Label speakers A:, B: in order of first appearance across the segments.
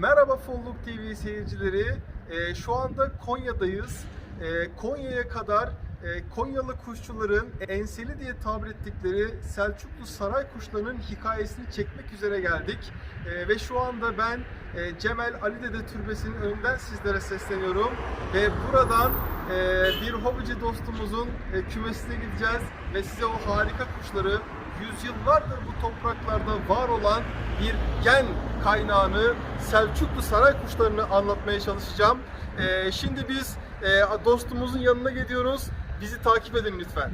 A: Merhaba Folluk TV seyircileri. Ee, şu anda Konya'dayız. Ee, Konya'ya kadar e, Konyalı kuşçuların enseli diye tabir ettikleri Selçuklu saray kuşlarının hikayesini çekmek üzere geldik. Ee, ve şu anda ben e, Cemal Ali Dede Türbesi'nin önünden sizlere sesleniyorum. Ve buradan e, bir hobici dostumuzun e, kümesine gideceğiz ve size o harika kuşları yüzyıllardır bu topraklarda var olan bir gen kaynağını Selçuklu saray kuşlarını anlatmaya çalışacağım. Ee, şimdi biz e, dostumuzun yanına gidiyoruz. Bizi takip edin lütfen.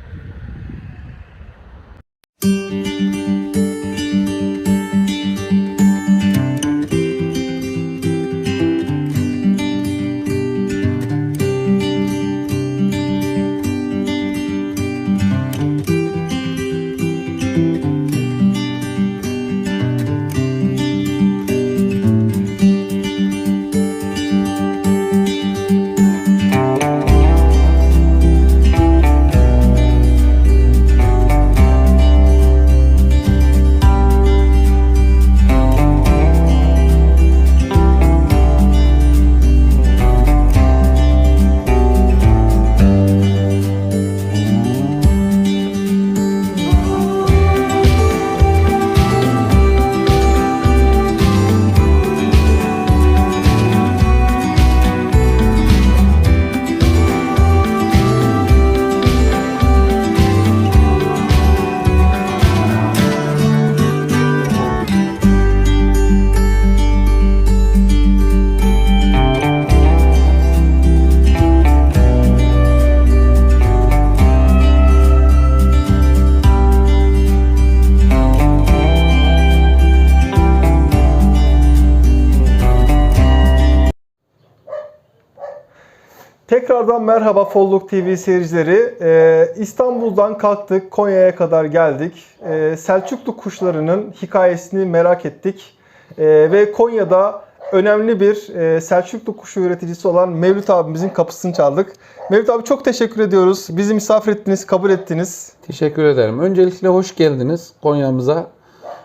A: Tekrardan merhaba Folluk TV seyircileri. Ee, İstanbul'dan kalktık, Konya'ya kadar geldik. Ee, Selçuklu kuşlarının hikayesini merak ettik. Ee, ve Konya'da önemli bir e, Selçuklu kuşu üreticisi olan Mevlüt abimizin kapısını çaldık. Mevlüt abi çok teşekkür ediyoruz. Bizi misafir ettiniz, kabul ettiniz.
B: Teşekkür ederim. Öncelikle hoş geldiniz Konya'mıza.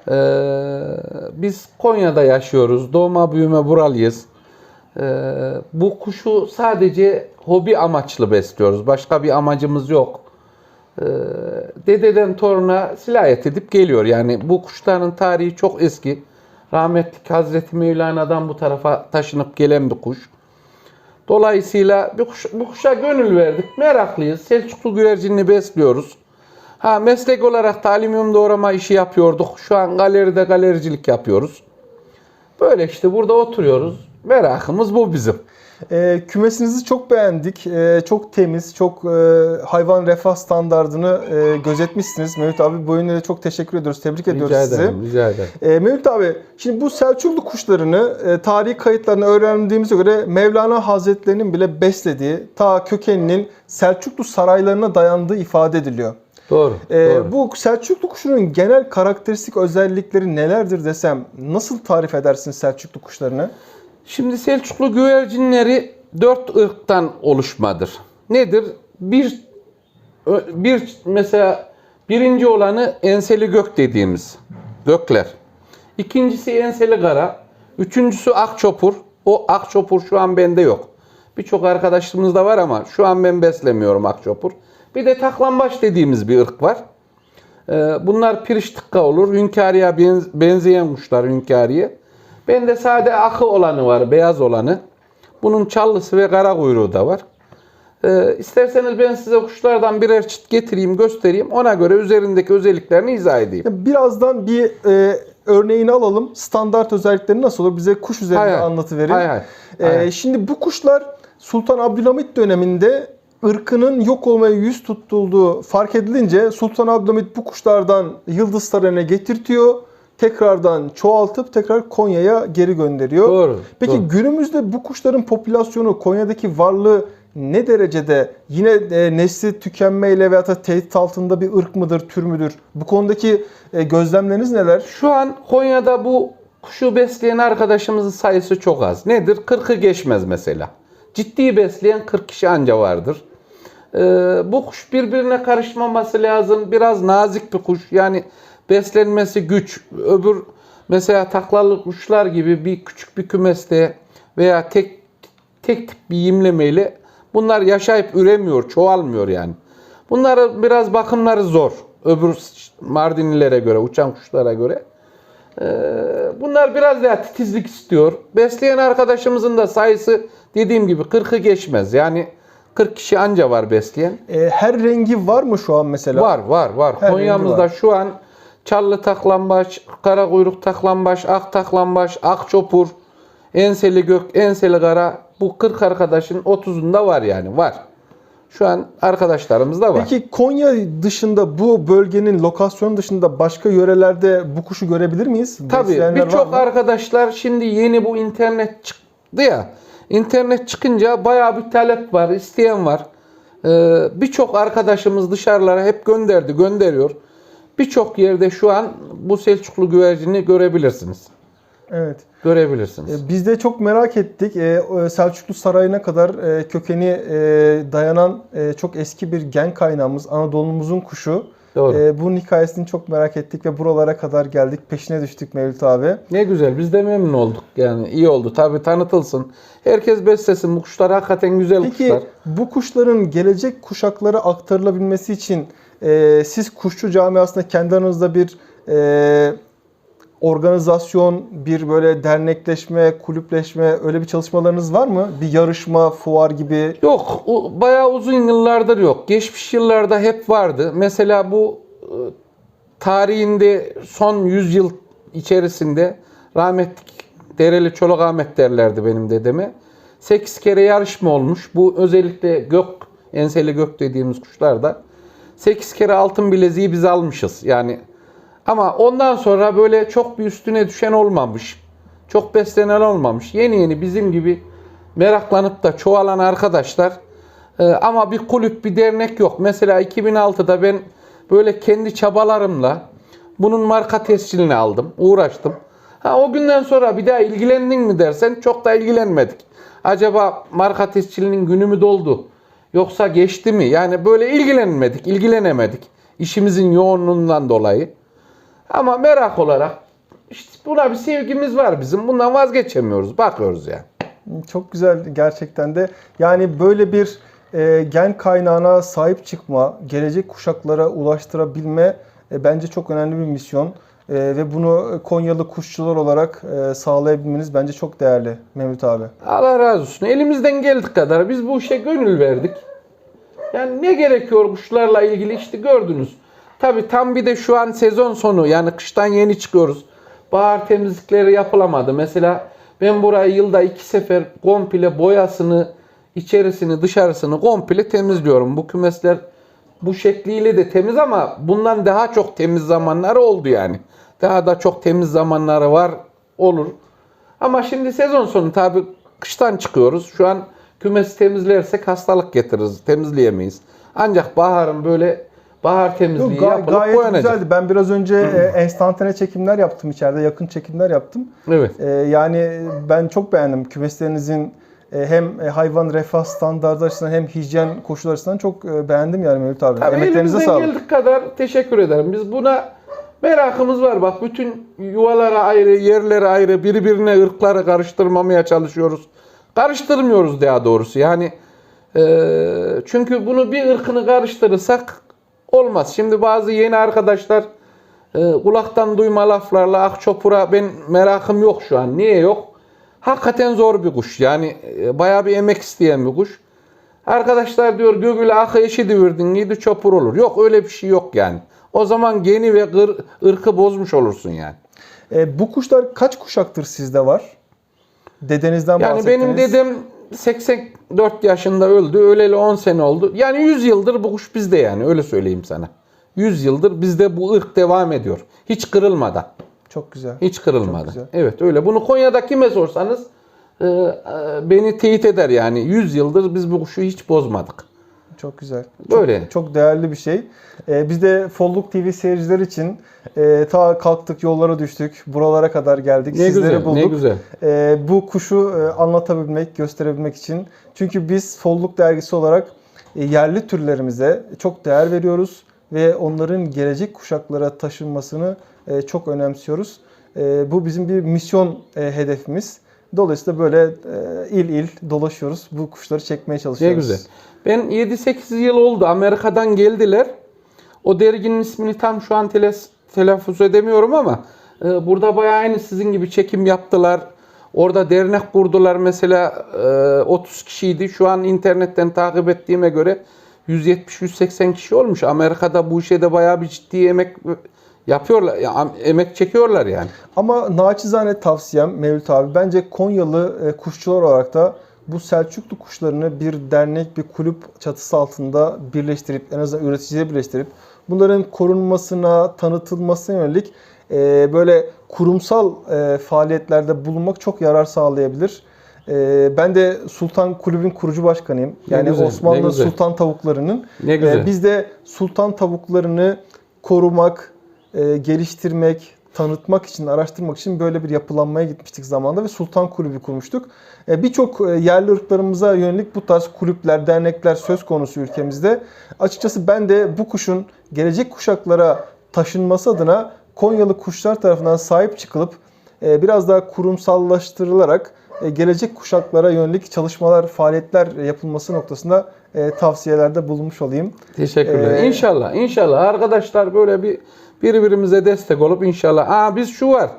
B: Ee, biz Konya'da yaşıyoruz. Doğma büyüme buralıyız. Ee, bu kuşu sadece hobi amaçlı besliyoruz. Başka bir amacımız yok. Ee, dededen toruna silayet edip geliyor. Yani bu kuşların tarihi çok eski. Rahmetli Hazreti Mevlana'dan bu tarafa taşınıp gelen bir kuş. Dolayısıyla bu, kuş, bu kuşa gönül verdik. Meraklıyız. Selçuklu güvercinini besliyoruz. Ha meslek olarak da alüminyum doğrama işi yapıyorduk. Şu an galeride galericilik yapıyoruz. Böyle işte burada oturuyoruz. Merakımız bu bizim.
A: Ee, kümesinizi çok beğendik. Ee, çok temiz, çok e, hayvan refah standartını e, gözetmişsiniz. Mevlüt abi bu yönde de çok teşekkür ediyoruz. Tebrik ediyoruz
B: Rica
A: sizi.
B: ederim, rica ederim.
A: E, Mevlüt abi, şimdi bu Selçuklu kuşlarını e, tarihi kayıtlarını öğrendiğimize göre Mevlana Hazretlerinin bile beslediği ta kökeninin Selçuklu saraylarına dayandığı ifade ediliyor.
B: Doğru,
A: E,
B: doğru.
A: bu Selçuklu kuşunun genel karakteristik özellikleri nelerdir desem nasıl tarif edersin Selçuklu kuşlarını?
B: Şimdi Selçuklu güvercinleri dört ırktan oluşmadır. Nedir? Bir, bir mesela birinci olanı enseli gök dediğimiz gökler. İkincisi enseli kara. Üçüncüsü akçopur. O akçopur şu an bende yok. Birçok arkadaşımızda var ama şu an ben beslemiyorum akçopur. Bir de taklambaç dediğimiz bir ırk var. Ee, Bunlar piriştikka olur. Hünkâriye benz- benzeyen kuşlar hünkâriye. Bende sade akı olanı var, beyaz olanı. Bunun çallısı ve kara kuyruğu da var. Ee, isterseniz ben size kuşlardan birer çift getireyim, göstereyim. Ona göre üzerindeki özelliklerini izah edeyim.
A: Birazdan bir e, örneğini alalım. Standart özellikleri nasıl olur? Bize kuş üzerinde
B: Hay
A: anlatıverin.
B: Hay hay.
A: Ee,
B: hay.
A: Şimdi bu kuşlar Sultan Abdülhamit döneminde ırkının yok olmaya yüz tutulduğu fark edilince Sultan Abdülhamit bu kuşlardan Yıldız Sarayı'na getirtiyor. Tekrardan çoğaltıp tekrar Konya'ya geri gönderiyor.
B: Doğru,
A: Peki
B: doğru.
A: günümüzde bu kuşların popülasyonu Konya'daki varlığı ne derecede yine e, nesli tükenmeyle veya da tehdit altında bir ırk mıdır, tür müdür? Bu konudaki e, gözlemleriniz neler?
B: Şu an Konya'da bu kuşu besleyen arkadaşımızın sayısı çok az. Nedir? 40'ı geçmez mesela. Ciddi besleyen 40 kişi anca vardır. Ee, bu kuş birbirine karışmaması lazım. Biraz nazik bir kuş. Yani beslenmesi güç. Öbür Mesela taklalı kuşlar gibi bir küçük bir kümeste veya tek tek tip bir yemlemeyle bunlar yaşayıp üremiyor, çoğalmıyor yani. Bunları biraz bakımları zor. Öbür Mardinlilere göre, uçan kuşlara göre. Ee, bunlar biraz daha titizlik istiyor. Besleyen arkadaşımızın da sayısı dediğim gibi 40'ı geçmez. Yani 40 kişi anca var besleyen.
A: E, her rengi var mı şu an mesela?
B: Var var var.
A: Her
B: Konya'mızda
A: var.
B: şu an çallı taklambaç, kara kuyruk taklambaç, ak taklambaç, ak çopur, enseli gök, enseli kara bu 40 arkadaşın 30'unda var yani var. Şu an arkadaşlarımızda var.
A: Peki Konya dışında bu bölgenin lokasyon dışında başka yörelerde bu kuşu görebilir miyiz?
B: Tabii
A: Besleyenler var
B: birçok
A: mı?
B: arkadaşlar şimdi yeni bu internet çıktı ya. İnternet çıkınca bayağı bir talep var, isteyen var. Ee, birçok arkadaşımız dışarılara hep gönderdi, gönderiyor. Birçok yerde şu an bu Selçuklu güvercini görebilirsiniz.
A: Evet.
B: Görebilirsiniz.
A: E, Biz de çok merak ettik. E, o Selçuklu Sarayı'na kadar e, kökeni e, dayanan e, çok eski bir gen kaynağımız. Anadolu'muzun kuşu.
B: Doğru.
A: E, bunun hikayesini çok merak ettik ve buralara kadar geldik. Peşine düştük Mevlüt abi.
B: Ne güzel biz de memnun olduk. Yani iyi oldu. Tabii tanıtılsın. Herkes beslesin. Bu kuşlar hakikaten güzel
A: Peki
B: kuşlar.
A: bu kuşların gelecek kuşaklara aktarılabilmesi için e, siz kuşçu camiasında kendi aranızda bir e, organizasyon, bir böyle dernekleşme, kulüpleşme öyle bir çalışmalarınız var mı? Bir yarışma, fuar gibi.
B: Yok, o bayağı uzun yıllardır yok. Geçmiş yıllarda hep vardı. Mesela bu e, tarihinde son 100 yıl içerisinde rahmetli Dereli Çolak Ahmet derlerdi benim dedeme. 8 kere yarışma olmuş. Bu özellikle gök, enseli gök dediğimiz kuşlarda 8 kere altın bileziği biz almışız. Yani ama ondan sonra böyle çok bir üstüne düşen olmamış. Çok beslenen olmamış. Yeni yeni bizim gibi meraklanıp da çoğalan arkadaşlar e, ama bir kulüp, bir dernek yok. Mesela 2006'da ben böyle kendi çabalarımla bunun marka tescilini aldım, uğraştım. Ha, o günden sonra bir daha ilgilendin mi dersen çok da ilgilenmedik. Acaba marka tescilinin günü mü doldu? Yoksa geçti mi? Yani böyle ilgilenmedik, ilgilenemedik. İşimizin yoğunluğundan dolayı. Ama merak olarak işte buna bir sevgimiz var bizim. Bundan vazgeçemiyoruz. Bakıyoruz yani.
A: Çok güzel gerçekten de. Yani böyle bir e, gen kaynağına sahip çıkma, gelecek kuşaklara ulaştırabilme e, bence çok önemli bir misyon. E, ve bunu Konyalı kuşçular olarak e, sağlayabilmeniz bence çok değerli Mehmet abi.
B: Allah razı olsun. Elimizden geldik kadar biz bu işe gönül verdik. Yani ne gerekiyor kuşlarla ilgili işte gördünüz. Tabi tam bir de şu an sezon sonu yani kıştan yeni çıkıyoruz. Bahar temizlikleri yapılamadı. Mesela ben burayı yılda iki sefer komple boyasını, içerisini, dışarısını komple temizliyorum. Bu kümesler bu şekliyle de temiz ama bundan daha çok temiz zamanları oldu yani. Daha da çok temiz zamanları var olur. Ama şimdi sezon sonu tabi kıştan çıkıyoruz. Şu an kümesi temizlersek hastalık getiririz. Temizleyemeyiz. Ancak baharın böyle bahar temizliği
A: Yok, ga-
B: yapılıp
A: gayet
B: boyanacak.
A: güzeldi. Ben biraz önce e, enstantane çekimler yaptım içeride. Yakın çekimler yaptım.
B: Evet.
A: E, yani ben çok beğendim. Kümeslerinizin e, hem hayvan refah standartları açısından hem hijyen koşulları açısından çok e, beğendim yani Mevlüt abi.
B: Tabii
A: Emeklerinize
B: elimizden
A: sağlık.
B: geldik kadar teşekkür ederim. Biz buna merakımız var. Bak bütün yuvalara ayrı, yerlere ayrı, birbirine ırkları karıştırmamaya çalışıyoruz. Karıştırmıyoruz daha doğrusu. Yani e, çünkü bunu bir ırkını karıştırırsak olmaz. Şimdi bazı yeni arkadaşlar e, kulaktan duyma laflarla akçopura ben merakım yok şu an. Niye yok? Hakikaten zor bir kuş. Yani e, bayağı bir emek isteyen bir kuş. Arkadaşlar diyor göbüle akı eşi divirdin yedi çopur olur. Yok öyle bir şey yok yani. O zaman geni ve gır, ırkı bozmuş olursun yani.
A: E, bu kuşlar kaç kuşaktır sizde var? Dedenizden
B: Yani
A: bahsettiniz.
B: benim dedem 84 yaşında öldü. Öleli 10 sene oldu. Yani 100 yıldır bu kuş bizde yani öyle söyleyeyim sana. 100 yıldır bizde bu ırk devam ediyor. Hiç kırılmadan.
A: Çok güzel.
B: Hiç
A: Çok
B: kırılmadan.
A: güzel.
B: Evet öyle. Bunu Konya'da kime sorsanız e, e, beni teyit eder yani. 100 yıldır biz bu kuşu hiç bozmadık.
A: Çok güzel.
B: Böyle.
A: Çok, çok değerli bir şey. Ee, biz de Folluk TV seyirciler için e, ta kalktık yollara düştük. Buralara kadar geldik.
B: Ne
A: Sizleri
B: güzel,
A: bulduk.
B: ne güzel.
A: Ee, bu kuşu e, anlatabilmek, gösterebilmek için. Çünkü biz Folluk dergisi olarak e, yerli türlerimize çok değer veriyoruz ve onların gelecek kuşaklara taşınmasını e, çok önemsiyoruz. E, bu bizim bir misyon e, hedefimiz. Dolayısıyla böyle e, il il dolaşıyoruz. Bu kuşları çekmeye
B: Ne
A: çalışıyoruz.
B: güzel. Ben 7-8 yıl oldu. Amerika'dan geldiler. O derginin ismini tam şu an teles, telaffuz edemiyorum ama e, burada bayağı aynı sizin gibi çekim yaptılar. Orada dernek kurdular mesela e, 30 kişiydi. Şu an internetten takip ettiğime göre 170-180 kişi olmuş. Amerika'da bu işe de bayağı bir ciddi emek yapıyorlar. ya, emek çekiyorlar yani.
A: Ama naçizane tavsiyem Mevlüt abi bence Konyalı e, kuşçular olarak da bu Selçuklu kuşlarını bir dernek, bir kulüp çatısı altında birleştirip en azından üreticileri birleştirip bunların korunmasına, tanıtılmasına yönelik e, böyle kurumsal e, faaliyetlerde bulunmak çok yarar sağlayabilir. E, ben de Sultan Kulübün kurucu başkanıyım.
B: Ne
A: Yani
B: güzel, ne
A: Osmanlı
B: güzel.
A: Sultan tavuklarının.
B: Ne güzel.
A: E, biz de sultan tavuklarını korumak, e, geliştirmek, tanıtmak için, araştırmak için böyle bir yapılanmaya gitmiştik zamanında ve Sultan Kulübü kurmuştuk. E, Birçok e, yerli ırklarımıza yönelik bu tarz kulüpler, dernekler söz konusu ülkemizde. Açıkçası ben de bu kuşun gelecek kuşaklara taşınması adına Konyalı kuşlar tarafından sahip çıkılıp e, biraz daha kurumsallaştırılarak gelecek kuşaklara yönelik çalışmalar, faaliyetler yapılması noktasında e, tavsiyelerde bulunmuş olayım.
B: Teşekkürler.
A: Ee,
B: inşallah, inşallah arkadaşlar böyle bir birbirimize destek olup inşallah. Aa biz şu var.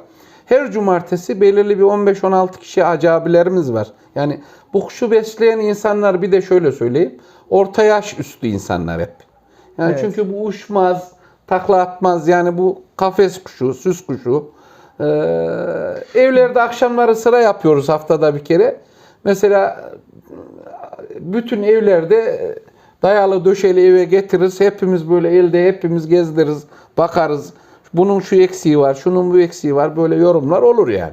B: Her cumartesi belirli bir 15-16 kişi acabilerimiz var. Yani bu kuşu besleyen insanlar bir de şöyle söyleyeyim. Orta yaş üstü insanlar hep. Yani
A: Evet.
B: çünkü bu uçmaz, takla atmaz. Yani bu kafes kuşu, süs kuşu. Ee, evlerde akşamları sıra yapıyoruz haftada bir kere. Mesela bütün evlerde dayalı döşeli eve getiririz. Hepimiz böyle elde hepimiz gezdiririz, bakarız. Bunun şu eksiği var, şunun bu eksiği var. Böyle yorumlar olur yani.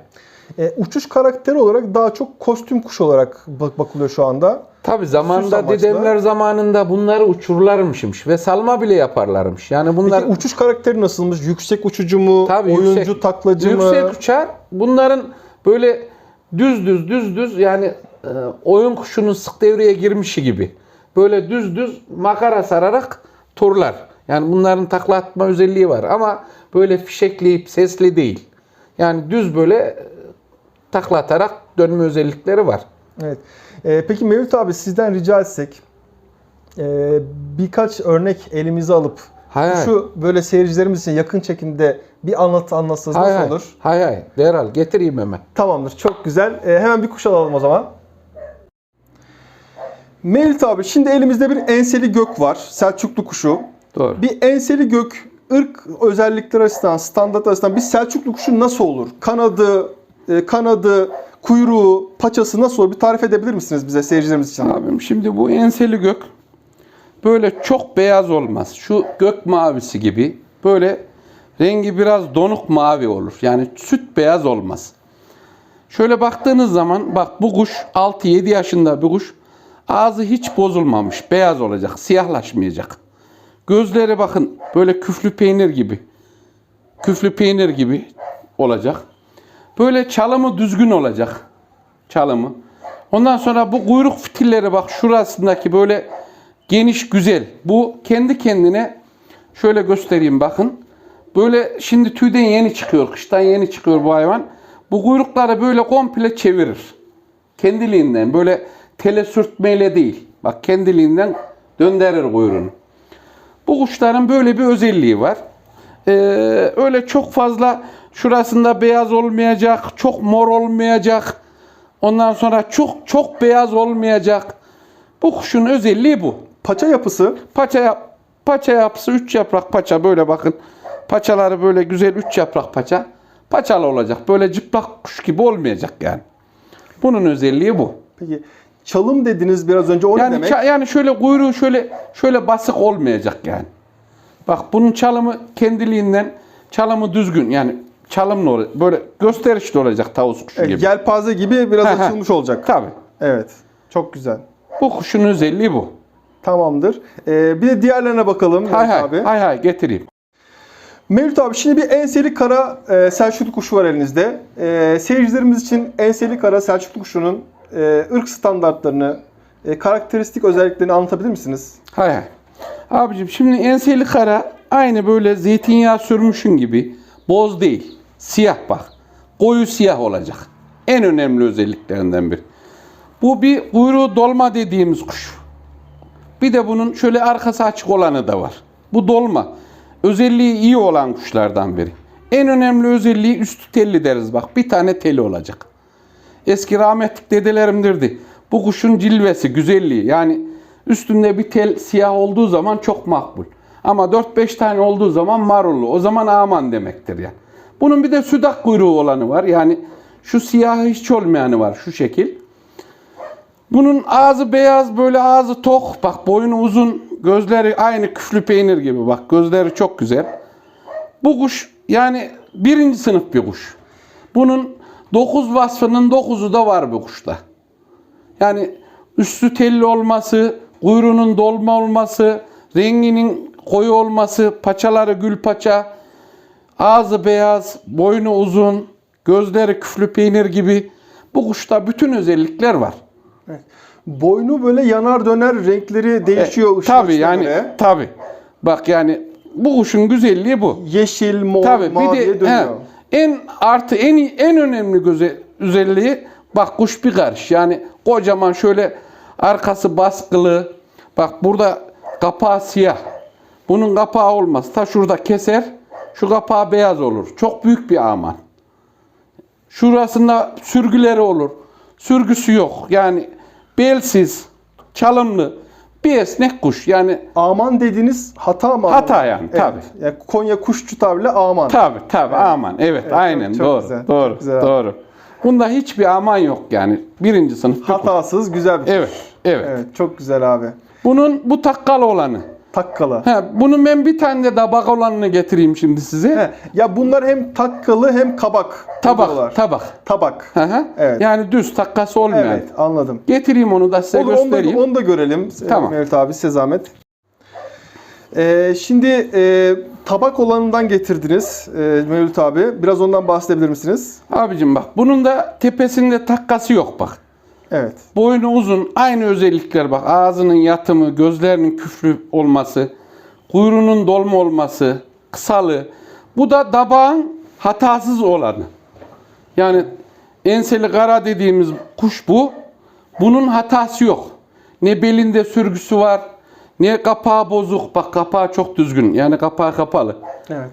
A: E, uçuş karakteri olarak daha çok kostüm kuş olarak bak- bakılıyor şu anda.
B: Tabi
A: amaçlı.
B: dedemler zamanında bunları uçurlarmışmış ve salma bile yaparlarmış. Yani bunlar
A: Peki uçuş karakteri nasılmış? Yüksek uçucu mu?
B: Tabii
A: oyuncu,
B: yüksek-
A: taklacı mı?
B: yüksek uçar. Bunların böyle düz düz düz düz yani e, oyun kuşunun sık devreye girmişi gibi. Böyle düz düz makara sararak turlar. Yani bunların takla atma özelliği var ama böyle fişekleyip sesli değil. Yani düz böyle e, takla atarak dönme özellikleri var.
A: Evet. E, peki Mevlüt abi sizden rica etsek e, birkaç örnek elimize alıp
B: Hay hay.
A: şu böyle seyircilerimiz için yakın çekimde bir anlat anlatsanız
B: Hay
A: nasıl
B: hay.
A: olur?
B: Hay hay. Derhal getireyim hemen.
A: Tamamdır. Çok güzel. E, hemen bir kuş alalım o zaman. Mevlüt abi şimdi elimizde bir enseli gök var. Selçuklu kuşu.
B: Doğru.
A: Bir enseli gök ırk özellikleri açısından, standart açısından bir Selçuklu kuşu nasıl olur? Kanadı, e, kanadı, kuyruğu, paçası nasıl olur? Bir tarif edebilir misiniz bize seyircilerimiz için?
B: Abim şimdi bu enseli gök böyle çok beyaz olmaz. Şu gök mavisi gibi böyle rengi biraz donuk mavi olur. Yani süt beyaz olmaz. Şöyle baktığınız zaman bak bu kuş 6-7 yaşında bir kuş. Ağzı hiç bozulmamış. Beyaz olacak. Siyahlaşmayacak. Gözleri bakın böyle küflü peynir gibi. Küflü peynir gibi olacak. Böyle çalımı düzgün olacak. Çalımı. Ondan sonra bu kuyruk fitilleri bak şurasındaki böyle geniş güzel. Bu kendi kendine şöyle göstereyim bakın. Böyle şimdi tüyden yeni çıkıyor. Kıştan yeni çıkıyor bu hayvan. Bu kuyrukları böyle komple çevirir. Kendiliğinden böyle tele sürtmeyle değil. Bak kendiliğinden döndürür kuyruğunu. Bu kuşların böyle bir özelliği var. Ee, öyle çok fazla şurasında beyaz olmayacak, çok mor olmayacak. Ondan sonra çok çok beyaz olmayacak. Bu kuşun özelliği bu.
A: Paça yapısı
B: Paça yap, paça yapısı 3 yaprak paça böyle bakın. Paçaları böyle güzel 3 yaprak paça. Paçalı olacak. Böyle cıplak kuş gibi olmayacak yani. Bunun özelliği bu.
A: Peki çalım dediniz biraz önce o ne
B: Yani
A: demek?
B: ça- yani şöyle kuyruğu şöyle şöyle basık olmayacak yani. Bak bunun çalımı kendiliğinden çalımı düzgün yani çalımlı olacak. Böyle gösterişli olacak tavus kuşu
A: Evet,
B: gibi.
A: Yelpaze gibi biraz
B: Ha, ha.
A: açılmış olacak.
B: Tabii.
A: Evet. Çok güzel.
B: Bu kuşun özelliği bu.
A: Tamamdır. Ee, bir de diğerlerine bakalım
B: Hay
A: Mevlüt
B: hay,
A: abi.
B: hay hay getireyim.
A: Mevlüt abi şimdi bir enseli kara e, Selçuklu kuşu var elinizde. E, seyircilerimiz için enseli kara Selçuklu kuşunun e, ırk standartlarını, e, karakteristik özelliklerini anlatabilir misiniz?
B: Hay hay. Abicim şimdi enseli kara aynı böyle zeytinyağı sürmüşün gibi boz değil. Siyah bak. Koyu siyah olacak. En önemli özelliklerinden biri. Bu bir kuyruğu dolma dediğimiz kuş. Bir de bunun şöyle arkası açık olanı da var. Bu dolma. Özelliği iyi olan kuşlardan biri. En önemli özelliği üstü telli deriz bak. Bir tane teli olacak. Eski rahmetlik dedelerim derdi. Bu kuşun cilvesi, güzelliği. Yani üstünde bir tel siyah olduğu zaman çok makbul. Ama 4-5 tane olduğu zaman marullu. O zaman aman demektir yani. Bunun bir de südak kuyruğu olanı var. Yani şu siyahı hiç olmayanı var şu şekil. Bunun ağzı beyaz böyle ağzı tok. Bak boynu uzun. Gözleri aynı küflü peynir gibi. Bak gözleri çok güzel. Bu kuş yani birinci sınıf bir kuş. Bunun 9 vasfının 9'u da var bu kuşta. Yani üstü telli olması, kuyruğunun dolma olması, renginin koyu olması, paçaları gül paça, ağzı beyaz, boynu uzun, gözleri küflü peynir gibi. Bu kuşta bütün özellikler var.
A: Boynu böyle yanar döner renkleri değişiyor ışık
B: Tabii yani
A: göre.
B: tabii. Bak yani bu kuşun güzelliği bu.
A: Yeşil, mor,
B: Tabii bir
A: maviye
B: de
A: dönüyor.
B: he, en artı en en önemli göze, özelliği bak kuş bir karış. Yani kocaman şöyle arkası baskılı. Bak burada kapağı siyah. Bunun kapağı olmaz. Ta şurada keser. Şu kapağı beyaz olur. Çok büyük bir aman. Şurasında sürgüleri olur. Sürgüsü yok. Yani belsiz, çalımlı bir esnek kuş. Yani
A: Aman dediğiniz hata mı?
B: Hata yani,
A: Evet.
B: tabii.
A: Yani Konya kuşçu tabirle aman.
B: Tabi tabi aman. Evet,
A: Evet,
B: aynen
A: çok-
B: doğru.
A: güzel,
B: doğru.
A: çok güzel.
B: Doğru. Bunda hiçbir aman yok yani. Birinci sınıf bir kuş.
A: Hatasız güzel bir kuş.
B: Evet. Evet.
A: Evet, çok güzel abi.
B: Bunun bu takkalı olanı.
A: Takkalı.
B: He, bunun ben bir tane de tabak olanını getireyim şimdi size.
A: He, Ya bunlar hem takkalı hem kabak.
B: tabak,
A: oluyorlar.
B: tabak.
A: Tabak.
B: Hı hı.
A: Evet.
B: Yani düz takkası olmayan.
A: Evet, anladım.
B: Getireyim onu da size
A: Olur, onu da,
B: göstereyim.
A: onu da görelim.
B: Tamam.
A: Mehmet abi size zahmet. Ee, şimdi e, tabak olanından getirdiniz e, Mevlüt abi. Biraz ondan bahsedebilir misiniz?
B: Abicim bak bunun da tepesinde takkası yok bak.
A: Evet.
B: Boynu uzun, aynı özellikler bak. Ağzının yatımı, gözlerinin küflü olması, kuyruğunun dolma olması, kısalı. Bu da dabağın hatasız olanı. Yani enseli kara dediğimiz kuş bu. Bunun hatası yok. Ne belinde sürgüsü var, ne kapağı bozuk. Bak kapağı çok düzgün. Yani kapağı kapalı.
A: Evet.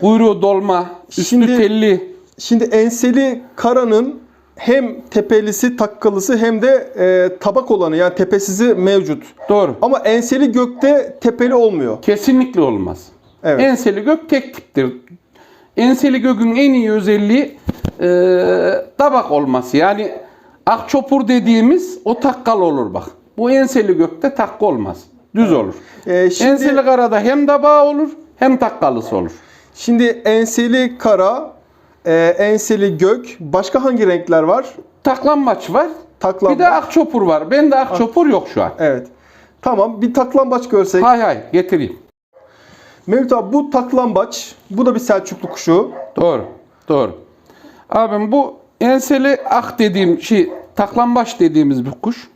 B: Kuyruğu dolma, üstü
A: Şimdi-
B: telli.
A: Şimdi enseli karanın hem tepelisi takkalısı hem de e, tabak olanı yani tepesizi mevcut.
B: Doğru.
A: Ama enseli gökte tepeli olmuyor.
B: Kesinlikle olmaz.
A: Evet.
B: Enseli gök tek tiptir. Enseli gökün en iyi özelliği e, tabak olması. Yani akçopur dediğimiz o takkal olur bak. Bu enseli gökte takka olmaz. Düz olur.
A: Ee, şimdi,
B: Enseli karada hem tabağı olur hem takkalısı olur.
A: şimdi enseli kara, e, enseli gök. Başka hangi renkler var?
B: Taklambaç var.
A: Taklambaç.
B: Bir de akçopur var. Bende akçopur yok şu an.
A: Evet. Tamam bir taklambaç görsek.
B: Hay hay getireyim.
A: Mevlüt abi bu taklambaç. Bu da bir Selçuklu kuşu.
B: Doğru. Doğru. Abim bu enseli ak dediğim şey taklambaç dediğimiz bir kuş.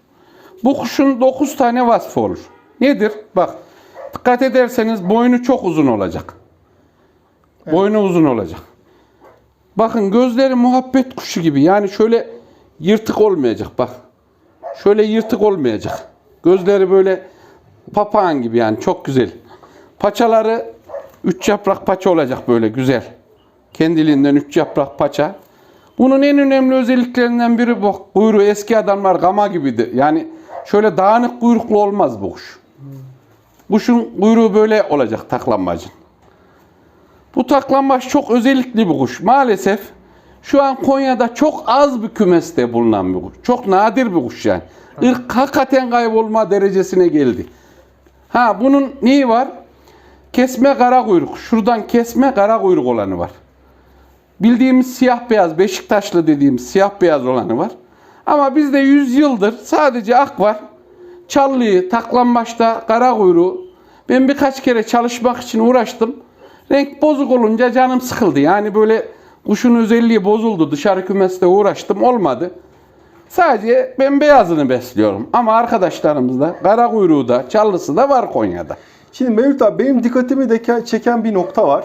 B: Bu kuşun 9 tane vasfı olur. Nedir? Bak dikkat ederseniz boynu çok uzun olacak. Boynu uzun olacak. Bakın gözleri muhabbet kuşu gibi. Yani şöyle yırtık olmayacak bak. Şöyle yırtık olmayacak. Gözleri böyle papağan gibi yani çok güzel. Paçaları üç yaprak paça olacak böyle güzel. Kendiliğinden üç yaprak paça. Bunun en önemli özelliklerinden biri bu. Kuyruğu eski adamlar gama gibiydi. Yani şöyle dağınık kuyruklu olmaz bu kuş. Kuşun kuyruğu böyle olacak taklanmacın. Bu taklanmaç çok özellikli bir kuş. Maalesef şu an Konya'da çok az bir kümeste bulunan bir kuş. Çok nadir bir kuş yani. Irk hakikaten kaybolma derecesine geldi. Ha bunun neyi var? Kesme kara kuyruk. Şuradan kesme kara kuyruk olanı var. Bildiğimiz siyah beyaz, Beşiktaşlı dediğimiz siyah beyaz olanı var. Ama bizde 100 yıldır sadece ak var. Çallıyı, taklambaçta kara kuyruğu. Ben birkaç kere çalışmak için uğraştım. Renk bozuk olunca canım sıkıldı. Yani böyle kuşun özelliği bozuldu. Dışarı kümeste uğraştım olmadı. Sadece ben beyazını besliyorum. Ama arkadaşlarımızda kara kuyruğu da, çallısı da var Konya'da.
A: Şimdi Mevlüt abi benim dikkatimi de çeken bir nokta var.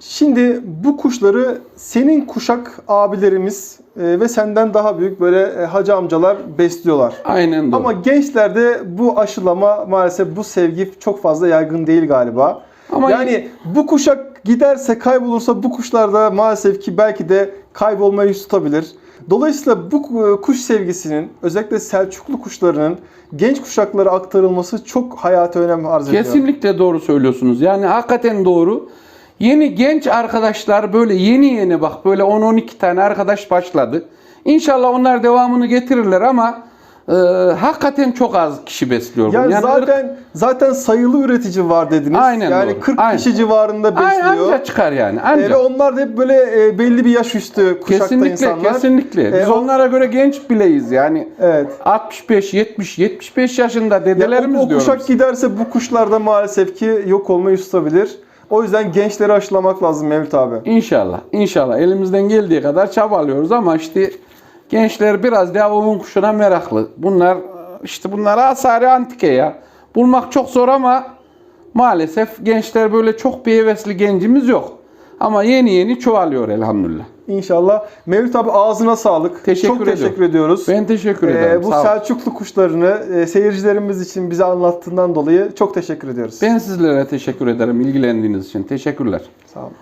A: Şimdi bu kuşları senin kuşak abilerimiz e, ve senden daha büyük böyle e, hacı amcalar besliyorlar.
B: Aynen doğru.
A: Ama gençlerde bu aşılama maalesef bu sevgi çok fazla yaygın değil galiba.
B: Ama
A: yani bu kuşak giderse kaybolursa bu kuşlar da maalesef ki belki de kaybolmayı tutabilir. Dolayısıyla bu e, kuş sevgisinin özellikle Selçuklu kuşlarının genç kuşaklara aktarılması çok hayati önem arz ediyor.
B: Kesinlikle doğru söylüyorsunuz. Yani hakikaten doğru. Yeni genç arkadaşlar böyle yeni yeni bak böyle 10-12 tane arkadaş başladı. İnşallah onlar devamını getirirler ama e, hakikaten çok az kişi besliyor.
A: Yani,
B: Yani
A: zaten zaten sayılı üretici var dediniz.
B: Aynen
A: yani
B: doğru.
A: 40
B: Aynen.
A: kişi civarında
B: ırk-
A: besliyor.
B: anca çıkar yani.
A: Ee,
B: Anca.
A: ve onlar da hep böyle e, belli bir yaş üstü kuşakta
B: kesinlikle
A: insanlar.
B: kesinlikle. Biz
A: Ee,
B: onlara göre genç bileyiz yani.
A: Evet.
B: 65, 70, 75 yaşında
A: Ya
B: dedelerimiz
A: o, o
B: diyoruz.
A: kuşak giderse bu kuşlar da maalesef ki yok olmayı tutabilir. O yüzden gençleri aşılamak lazım Mevlüt abi.
B: İnşallah, inşallah elimizden geldiği kadar çabalıyoruz ama işte gençler biraz ovun kuşuna meraklı. Bunlar işte bunlar asari antike ya. Bulmak çok zor ama maalesef gençler böyle çok bir hevesli gencimiz yok. Ama yeni yeni çoğalıyor elhamdülillah.
A: İnşallah. Mevlüt abi ağzına sağlık.
B: Teşekkür
A: Çok
B: ediyorum.
A: teşekkür ediyoruz.
B: Ben teşekkür
A: Ee,
B: ederim.
A: bu
B: sağ olun.
A: Selçuklu kuşlarını e, seyircilerimiz için bize anlattığından dolayı çok teşekkür ediyoruz.
B: Ben sizlere teşekkür ederim ilgilendiğiniz için. Teşekkürler.
A: Sağ olun.